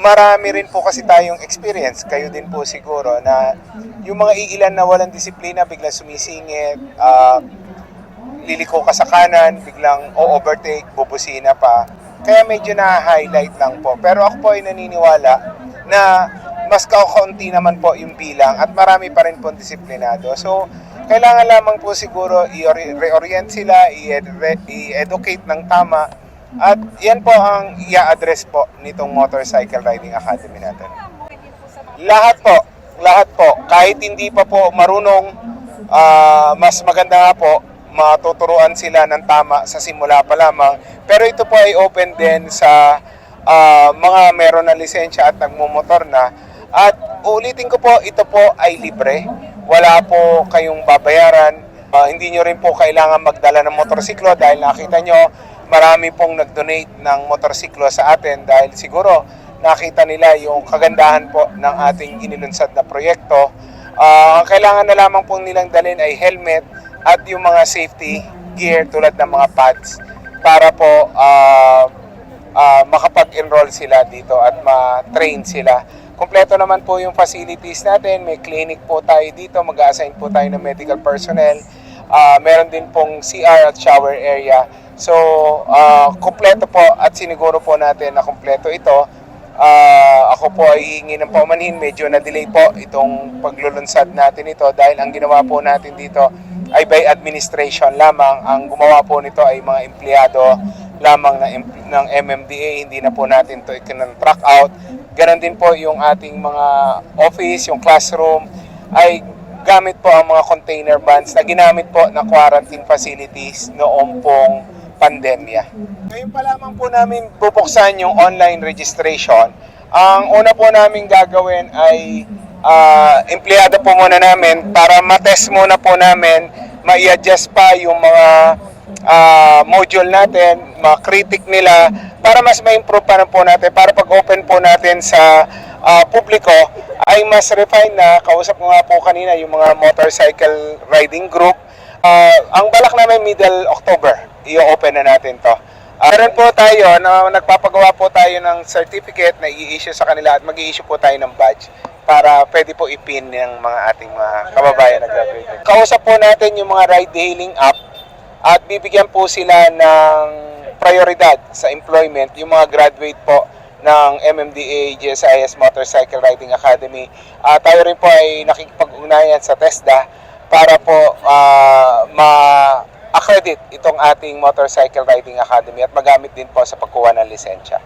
marami rin po kasi tayong experience, kayo din po siguro, na yung mga iilan na walang disiplina, biglang sumisingit, ah, liliko ka sa kanan, biglang o-overtake, bubusina pa. Kaya medyo na-highlight lang po. Pero ako po ay naniniwala na mas kakaunti naman po yung bilang at marami pa rin po disiplinado. So, kailangan lamang po siguro i-reorient sila, i-ed- i-educate ng tama at yan po ang i-address po nitong Motorcycle Riding Academy natin. Lahat po, lahat po. Kahit hindi pa po marunong, ah, mas maganda nga po, matuturuan sila ng tama sa simula pa lamang. Pero ito po ay open din sa ah, mga meron na lisensya at nagmumotor na. At ulitin ko po, ito po ay libre. Wala po kayong babayaran. Ah, hindi nyo rin po kailangan magdala ng motorsiklo dahil nakita nyo marami pong nag-donate ng motorsiklo sa atin dahil siguro nakita nila yung kagandahan po ng ating inilunsad na proyekto. Ang kailangan na lamang pong nilang dalhin ay helmet at yung mga safety gear tulad ng mga pads para po ah, ah, makapag-enroll sila dito at ma-train sila. Kompleto naman po yung facilities natin. May clinic po tayo dito. Mag-assign po tayo ng medical personnel. Ah, meron din pong CR at shower area. So, ah, kompleto po at siniguro po natin na kompleto ito. Ah, ako po ay hihingi ng paumanhin. Medyo na-delay po itong paglulunsad natin ito dahil ang ginawa po natin dito ay by administration lamang. Ang gumawa po nito ay mga empleyado lamang ng, ng MMDA. Hindi na po natin ito ikinontrack out. Ganon din po yung ating mga office, yung classroom ay gamit po ang mga container vans na ginamit po na quarantine facilities noong pong pandemya. Ngayon pa lamang po namin bubuksan yung online registration. Ang una po namin gagawin ay ah, empleyado po muna namin para matest muna po namin, ma-adjust pa yung mga ah, module natin, ma-critic nila para mas ma-improve pa po natin para pag open po natin sa ah, publiko ay mas refined na. Kausap ko nga po kanina yung mga motorcycle riding group. Ah, ang balak namin middle October i-open na natin to. Meron po tayo na nagpapagawa po tayo ng certificate na i-issue sa kanila at mag issue po tayo ng badge para pwede po ipin ng mga ating mga kababayan na graduate. Kausap po natin yung mga ride hailing app at bibigyan po sila ng prioridad sa employment yung mga graduate po ng MMDA GSIS Motorcycle Riding Academy. Ah, tayo rin po ay nakikipag-ugnayan sa TESDA para po ah, ma-accredit itong ating Motorcycle Riding Academy at magamit din po sa pagkuha ng lisensya.